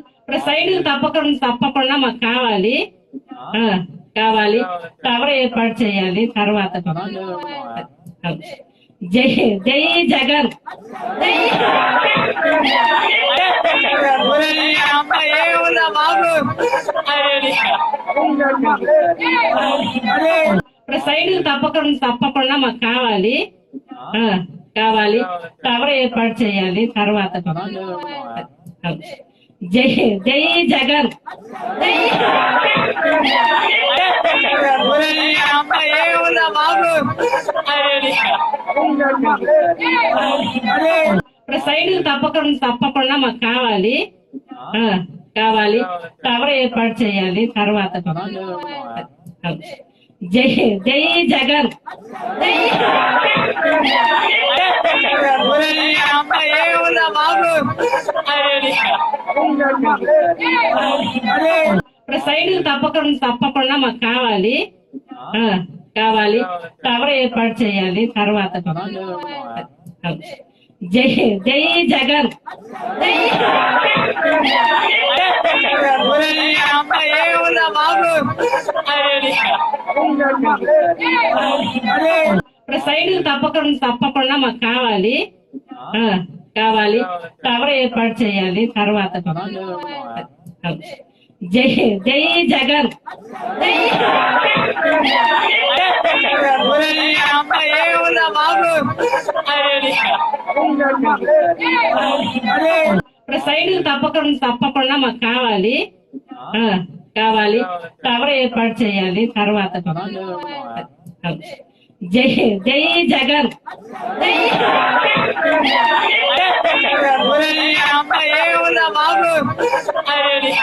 ఇక్కడ సైడ్ తప్పకుండా తప్పకుండా మాకు కావాలి. ఆ, కావాలి. కవర్ ఏర్పాటు చేయాలి తర్వాత. జై జై జగన్. ఇప్పుడు సైడ్ తప్పకుండా తప్పకుండా మాకు కావాలి. ఆ, కావాలి. కవర్ ఏర్పాటు చేయాలి తర్వాత. జై జై జగన్. సైడ్ తప్పకుండా తప్పకుండా మాకు కావాలి. కావాలి. కవర్ ఏర్పాటు చేయాలి తర్వాత. జై జై జగన్. సైడ్ తప్పకుండా తప్పకుండా మాకు కావాలి. కావాలి. కవర్ ఏర్పాటు చేయాలి తర్వాత. జై జై జగన్. సైడ్ తప్పకుండా తప్పకుండా మాకు కావాలి. కావాలి. కవర్ ఏర్పాటు చేయాలి. తర్వాత జై జై జగన్. ఇప్పుడు సైడ్ తప్పకుండా తప్పకుండా మాకు కావాలి. కావాలి. కవర్ ఏర్పాటు చేయాలి. తర్వాత జై జై జగన్. Selam abi. Hadi.